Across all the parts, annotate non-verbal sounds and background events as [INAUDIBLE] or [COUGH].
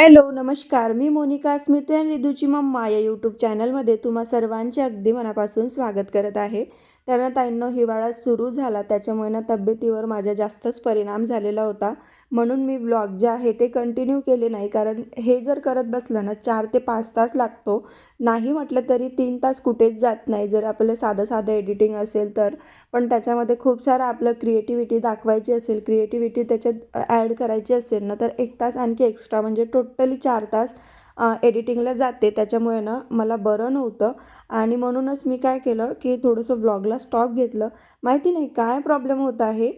Hello नमस्कार. मी मोनिका स्मितू आणि रिदूची mamma या यूट्यूब चॅनलमध्ये तुम्हा सर्वांचे अगदी मनापासून स्वागत करत आहे. तर ताईंनो हिवाळा सुरू झाला. त्याच्यामुळे ना तब्येतीवर माझ्या जास्तच परिणाम झालेला होता. म्हणून मी व्लॉग जे आहे ते कंटिन्यू केले नाही. कारण हे जर करत बसलं ना चार ते पाच तास लागतो. नाही म्हटलं तरी तीन तास कुठेच जात नाही. जर आपलं साधं साधं एडिटिंग असेल तर. पण त्याच्यामध्ये खूप सारं आपलं क्रिएटिव्हिटी दाखवायची असेल क्रिएटिव्हिटी त्याच्यात ॲड करायची असेल ना तर एक तास आणखी एक्स्ट्रा म्हणजे टोटली चार तास एडिटिंगला जाते. त्याच्यामुळे ना मला बरं नव्हतं. आणि म्हणूनच मी काय केलं की थोडंसं व्लॉगला स्टॉप घेतलं. माहिती नाही काय प्रॉब्लेम होत आहे.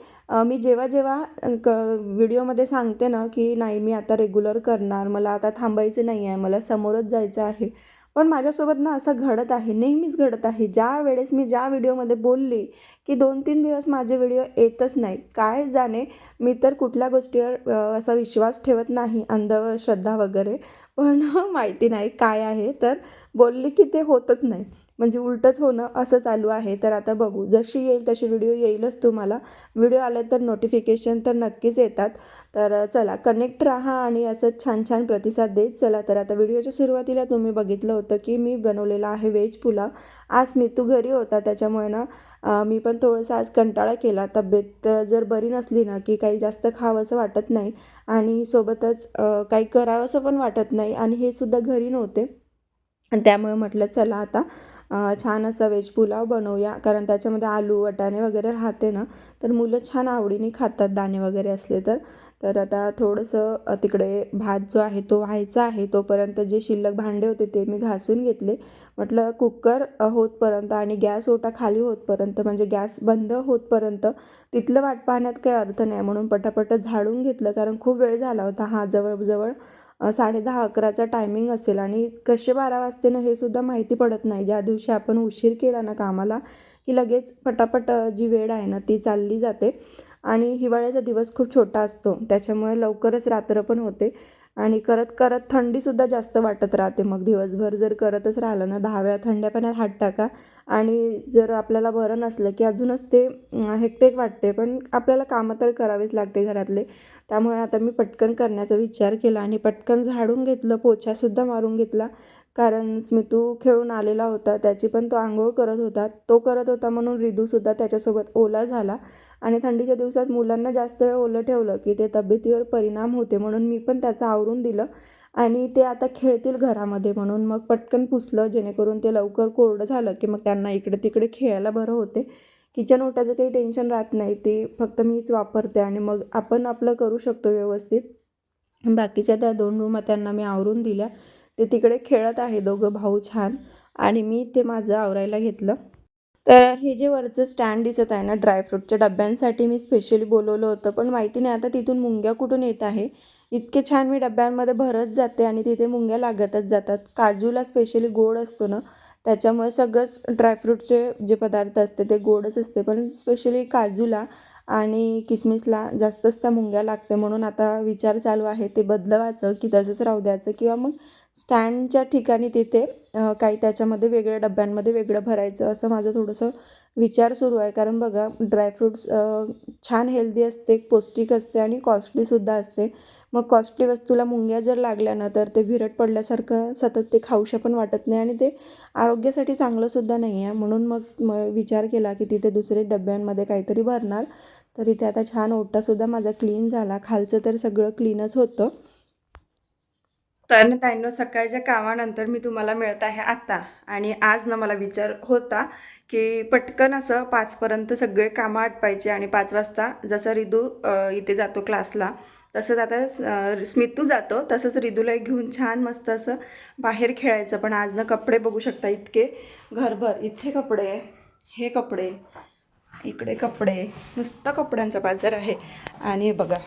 मी जेव्हा जेव्हा क व्हिडिओमध्ये सांगते ना की नाही मी आता रेग्युलर करणार. मला आता थांबायचं नाही आहे. मला समोरच जायचं आहे. पण माझ्यासोबत ना असं घडत आहे. नेहमीच घडत आहे. ज्या वेळेस मी ज्या व्हिडिओमध्ये बोलली की दोन तीन दिवस माझे व्हिडिओ येतच नाही काय जाणे? मी तर कुठल्या गोष्टीवर असा विश्वास ठेवत नाही. अंधश्रद्धा वगैरे. पण [LAUGHS] माहिती नाही काय आहे तर बोलली की ते होतच नाही. म्हणजे उलटंच होणं असं चालू आहे. तर आता बघू. जशी येईल तशी व्हिडिओ येईलच तुम्हाला. व्हिडिओ आले तर नोटिफिकेशन तर नक्कीच येतात. तर चला कनेक्ट राहा आणि असं छान छान प्रतिसाद देत चला. तर आता व्हिडिओच्या सुरुवातीला तुम्ही बघितलं होतं की मी बनवलेला आहे व्हेज पुलाव. आज मी तू घरी होता त्याच्यामुळे ना मी पण थोडंसं आज कंटाळा केला. तब्येत जर बरी नसली ना की काही जास्त खावंसं वाटत नाही आणि सोबतच काही करावंसं पण वाटत नाही आणि हे सुद्धा घरी नव्हते. आणि त्यामुळे म्हटलं चला आता छान असा व्हेज पुलाव बनवूया. कारण त्याच्यामध्ये आलू वाटाणे वगैरे राहते ना तर मुलं छान आवडीने खातात दाणे वगैरे असले तर. तर आता थोडंसं तिकडे भात जो आहे तो व्हायचा आहे तोपर्यंत जे शिल्लक भांडे होते ते मी घासून घेतले. म्हटलं कुकर होतपर्यंत आणि गॅस ओटा खाली होतपर्यंत म्हणजे गॅस बंद होतपर्यंत तिथलं वाट पाहण्यात काही अर्थ नाही. म्हणून पटापट झाडून घेतलं कारण खूप वेळ झाला होता हा जवळजवळ. साडे साडेदहा अकराचा टायमिंग असेल आणि कसे बारा वाजते ना हे सुद्धा माहिती पडत नाही. ज्या दिवशी आपण उशीर केला ना कामाला की लगेच पटापट जी वेळ आहे ना ती चालली जाते. आणि हिवाळ्याचा दिवस खूप छोटा असतो. त्याच्यामुळे लवकरच रात्र पण होते. आणि करत करत थंडीसुद्धा जास्त वाटत राहते मग दिवसभर. जर करतच राहिलं ना दहा वेळा थंड्या पाण्यात हात टाका. आणि जर आपल्याला बरं नसलं की अजूनच ते हेक्टेक वाटते. पण आपल्याला कामं तर करावेच लागते घरातले. त्यामुळे आता मी पटकन करण्याचा विचार केला आणि पटकन झाडून घेतलं पोछासुद्धा मारून घेतला. कारण स्मितू खेळून आलेला होता. त्याची पण तो आंघोळ करत होता. तो करत होता म्हणून रिदूसुद्धा त्याच्यासोबत ओला झाला. आणि थंडीच्या दिवसात मुलांना जास्त वेळ ओलं ठेवलं की ते तब्येतीवर परिणाम होते म्हणून मी पण त्याचं आवरून दिलं. आणि ते आता खेळतील घरामध्ये म्हणून मग पटकन पुसलं जेणेकरून ते लवकर कोरडं झालं की मग त्यांना इकडे तिकडे खेळायला बरं होते. किचन ओट्याचं काही टेन्शन राहत नाही ते फक्त मीच वापरते आणि मग आपण आपलं करू शकतो व्यवस्थित. बाकीच्या त्या दोन रूम त्यांना मी आवरून दिल्या. ते तिकडे खेळत आहे दोघं भाऊ छान. आणि मी ते माझं आवरायला घेतलं. तर हे जे वरचं स्टँड दिसत आहे ना ड्रायफ्रूटच्या डब्यांसाठी मी स्पेशली बोलवलं होतं. पण माहिती नाही आता तिथून मुंग्या कुठून येत आहे? इतके छान मी डब्यांमध्ये भरत जाते आणि तिथे मुंग्या लागतच जातात. काजूला स्पेशली गोड असतो ना त्याच्यामुळे सगळंच ड्रायफ्रूटचे जे पदार्थ असते ते गोडच असते. पण स्पेशली काजूला आणि किसमिसला जास्तच त्या मुंग्या लागते म्हणून आता विचार चालू आहे. ते बदलवायचं की तसंच राहू द्यायचं किंवा मग स्टँडच्या ठिकाणी तिथे काही त्याच्यामध्ये वेगळ्या डब्यांमध्ये वेगळं भरायचं असं माझं थोडंसं विचार सुरू आहे. कारण बघा ड्रायफ्रूट्स छान हेल्दी असते पौष्टिक असते आणि कॉस्टलीसुद्धा असते. मग कॉस्टली वस्तूला मुंग्या जर लागल्या ना तर ते विरट पडल्यासारखं सतत ते खाऊशा पण वाटत नाही आणि ते आरोग्यासाठी चांगलंसुद्धा नाही आहे. म्हणून मग म विचार केला की तिथे दुसरे डब्यांमध्ये काहीतरी भरणार. तर इथे आता छान ओटासुद्धा माझा क्लीन झाला. खालचं तर सगळं क्लीनच होतं. तर त्यांनो ताईंनो सकाळच्या कामानंतर मी तुम्हाला मिळत आहे आत्ता. आणि आज ना मला विचार होता की पटकन असं पाचपर्यंत सगळे कामं आटपायचे आणि पाच वाजता जसं रिदू इथे जातो क्लासला तसंच आता स्मितू जातो तसंच रिदूला घेऊन छान मस्त असं बाहेर खेळायचं. पण आज ना कपडे बघू शकता इतके घरभर. इथे कपडे हे कपडे इकडे कपडे नुसतं कपड्यांचा बाजार आहे. आणि बघा.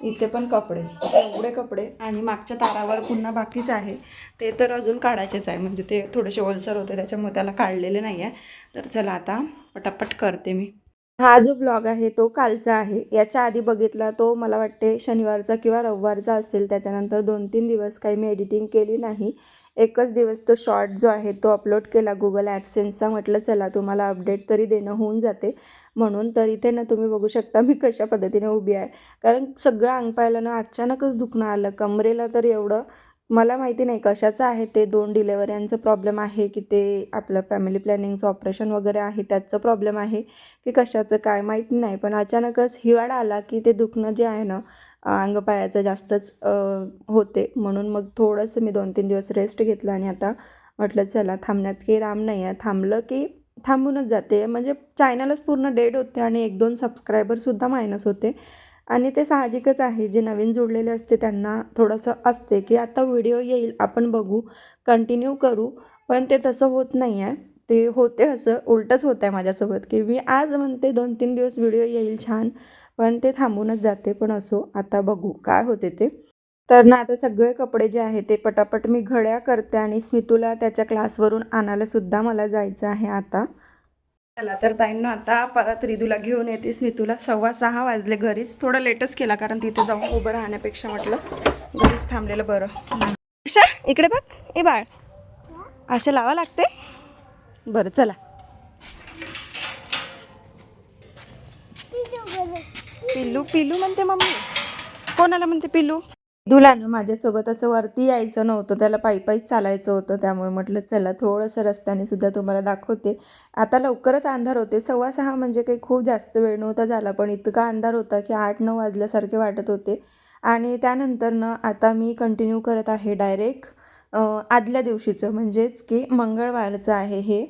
इथे पण कपडे. एवढे कपडे आणि मागच्या तारावर पुन्हा बाकीच आहे. ते तर अजून काढायचेच आहे. म्हणजे ते थोडेसे ओलसर होते त्याच्यामुळे त्याला काढलेले नाही आहे तर चला आता पटापट करते मी. हा जो ब्लॉग आहे तो कालचा आहे. याच्या आधी बघितला तो मला वाटते शनिवारचा किंवा रविवारचा असेल. त्याच्यानंतर दोन तीन दिवस काही मी एडिटिंग केली नाही. एकच दिवस तो शॉर्ट जो आहे तो अपलोड केला गुगल ॲडसेन्सचा म्हटलं चला तुम्हाला अपडेट तरी देणं होऊन जाते. म्हणून तर इथे ना तुम्ही बघू शकता मी कशा पद्धतीने उभी आहे. कारण सगळं अंग ना अचानकच दुखणं आलं. कमरेला तर एवढं मला माहिती नाही कशाचं आहे ते. दोन डिलेवऱ्यांचं प्रॉब्लेम आहे की ते आपलं फॅमिली प्लॅनिंगचं ऑपरेशन वगैरे आहे त्याचं प्रॉब्लेम आहे की कशाचं काय माहीत नाही. पण अचानकच हिवाळा आला की ते दुखणं जे आहे ना अंगपायाचं जास्तच होते. म्हणून मग थोडंसं मी दोन तीन दिवस रेस्ट घेतला आणि आता म्हटलं चला थांबण्यात काही राम नाही आहे. थांबलं की थांबूनच जाते. म्हणजे चॅनलच पूर्ण डेड होते आणि एक दोन सबस्क्रायबरसुद्धा मायनस होते. आणि ते साहजिकच आहे. जे नवीन जोडलेले असते त्यांना थोडंसं असते की आता व्हिडिओ येईल आपण बघू कंटिन्यू करू. पण ते तसं होत नाही आहे. ते होते असं उलटंच होतं आहे माझ्यासोबत की मी आज म्हणते दोन तीन दिवस व्हिडिओ येईल छान. पण ते थांबूनच जाते पण असो आता बघू काय होते ते. तर ना आता सगळे कपडे जे आहे ते पटापट मी घड्या करते आणि स्मितूला त्याच्या क्लासवरून आणायला सुद्धा मला जायचं आहे आता. चला तर ताईंना आता परत रिदूला घेऊन येते स्मितूला. सव्वा सहा वाजले घरीच. थोडं लेटच केला कारण तिथे जाऊन उभं राहण्यापेक्षा म्हटलं घरीच थांबलेलं बरं. अशा इकडे बघ. ए बाळ. असं लावा लागते? बरं चला. पिल्लू पिल्लू म्हणते मम्मी. कोणाला म्हणते पिल्लू? दुलानं माझ्यासोबत असं वरती यायचं नव्हतं. त्याला पायी पायीच चालायचं होतं. त्यामुळे म्हटलं चला थोडंसं रस्त्याने सुद्धा तुम्हाला दाखवते. आता लवकरच अंधार होते. सव्वा सहा म्हणजे काही खूप जास्त वेळ नव्हता झाला पण इतका अंधार होता की आठ नऊ वाजल्यासारखे वाटत होते. आणि त्यानंतर ना आता मी कंटिन्यू करत आहे डायरेक्ट आदल्या दिवशीचं. म्हणजेच की मंगळवारचं आहे हे.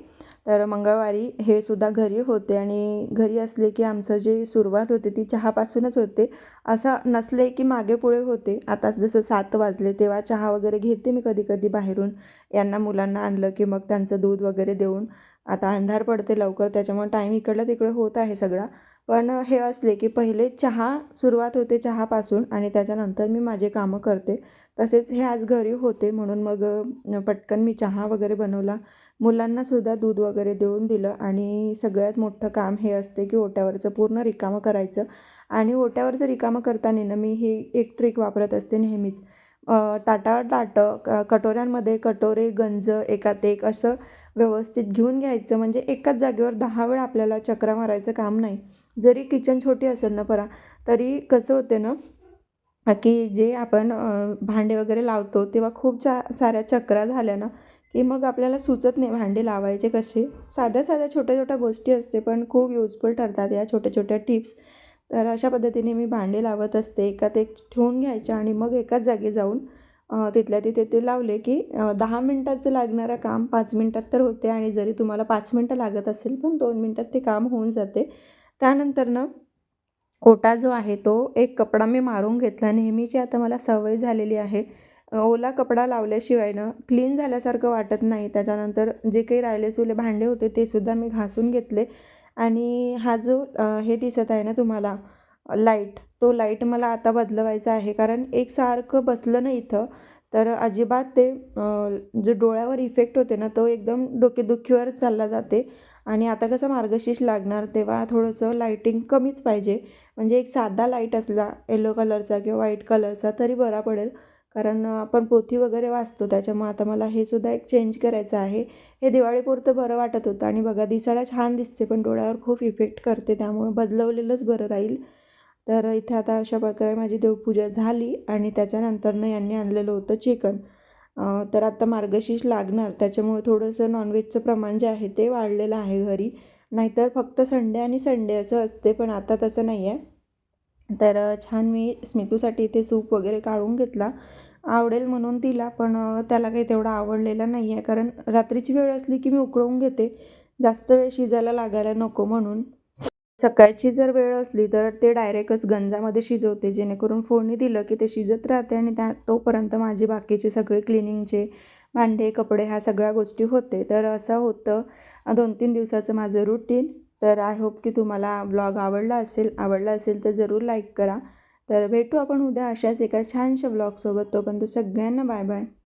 तर मंगळवारी हे सुद्धा घरी होते आणि घरी असले की आमचं जे सुरुवात होते ती चहापासूनच होते. असं नसले की मागे पुढे होते. आता जसं सात वाजले तेव्हा चहा वगैरे घेते मी कधी कधी बाहेरून. यांना मुलांना आणलं की मग त्यांचं दूध वगैरे देऊन. आता अंधार पडते लवकर त्याच्यामुळे टाईम इकडलं तिकडे होत आहे सगळा. पण हे असले की पहिले चहा सुरुवात होते चहापासून आणि त्याच्यानंतर मी माझे कामं करते. तसेच हे आज घरी होते म्हणून मग पटकन मी चहा वगैरे बनवला. मुलांनासुद्धा दूध वगैरे देऊन दिलं आणि सगळ्यात मोठं काम हे असते की ओट्यावरचं पूर्ण रिकामं करायचं. आणि ओट्यावरचं रिकामं करताना ना मी ही एक ट्रिक वापरत असते नेहमीच. ताटावर ताटं क कटोऱ्यांमध्ये कटोरे गंज एकात एक असं व्यवस्थित घेऊन घ्यायचं. म्हणजे एकाच जागेवर दहा वेळ आपल्याला चक्रा मारायचं काम नाही. जरी किचन छोटी असेल ना परा तरी कसं होते ना की जे आपण भांडे वगैरे लावतो तेव्हा खूप चा साऱ्या चक्रा झाल्या ना की मग आपल्याला सुचत नाही भांडे लावायचे कसे. साध्या साध्या छोट्या छोट्या गोष्टी असते पण खूप युजफुल ठरतात या छोट्या छोट्या टिप्स तर अशा पद्धतीने मी भांडे लावत असते. एकात एक ठेवून घ्यायच्या आणि मग एकाच जागी जाऊन तिथल्या तिथे ते लावले की दहा मिनटाचं लागणारं काम पाच मिनटात तर होते आणि जरी तुम्हाला पाच मिनटं लागत असेल पण दोन मिनटात ते काम होऊन जाते. त्यानंतर ना ओटा जो आहे तो एक कपडा मी मारून घेतला. नेहमीची आता मला सवय झालेली आहे. ओला कपडा लावल्याशिवाय ना क्लीन झाल्यासारखं वाटत नाही. त्याच्यानंतर जे काही राहिले सुले भांडे होते ते सुद्धा मी घासून घेतले. आणि हा जो हे दिसत आहे ना तुम्हाला लाइट तो लाइट मला आता बदलवायचा आहे. कारण एकसारखं बसलं ना इथं तर अजिबात ते जो डोळ्यावर इफेक्ट होते ना तो एकदम डोकेदुखीवर चालला जाते. आणि आता कसं मार्गशीर्ष लागणार तेव्हा थोडंसं लाईटिंग कमीच पाहिजे. म्हणजे एक साधा लाइट असला येलो कलरचा किंवा व्हाईट कलरचा तरी बरा पडेल. कारण आपण पोथी वगैरे वाचतो त्याच्यामुळे आता मला हे सुद्धा एक चेंज करायचं आहे. हे दिवाळीपुरतं बरं वाटत होतं आणि बघा दिसायला छान दिसते पण डोळ्यावर खूप इफेक्ट करते त्यामुळे बदलवलेलंच बरं राहील. तर इथे आता अशा प्रकारे माझी देवपूजा झाली आणि त्याच्यानंतरनं यांनी आणलेलं होतं चिकन. तर आता मार्गशीर्ष लागणार त्याच्यामुळे थोडंसं नॉनव्हेजचं प्रमाण जे आहे ते वाढलेलं आहे घरी. नाहीतर फक्त संडे आणि संडे असं असते पण आता तसं नाही आहे तर छान मी स्मितूसाठी इथे सूप वगैरे काढून घेतला. आवडेल म्हणून दिला पण त्याला काही तेवढा आवडलेला नाही आहे कारण रात्रीची वेळ असली की मी उकळवून घेते. जास्त वेळ शिजायला लागायला नको म्हणून. सकाळची जर वेळ असली तर ते डायरेक्टच गंजामध्ये शिजवते. जेणेकरून फोडणी दिलं की ते शिजत राहते आणि त्या तोपर्यंत माझे बाकीचे सगळे क्लिनिंगचे भांडे कपडे ह्या सगळ्या गोष्टी होते. तर असं होतं. दोन तीन दिवसाचं माझं रुटीन. तर आय होप की तुम्हाला ब्लॉग आवडला असेल आवडला असेल तर जरूर लाईक करा. तर भेटू आपण उद्या अशाच एका छानशा ब्लॉगसोबत. तोपर्यंत सगळ्यांना बाय बाय.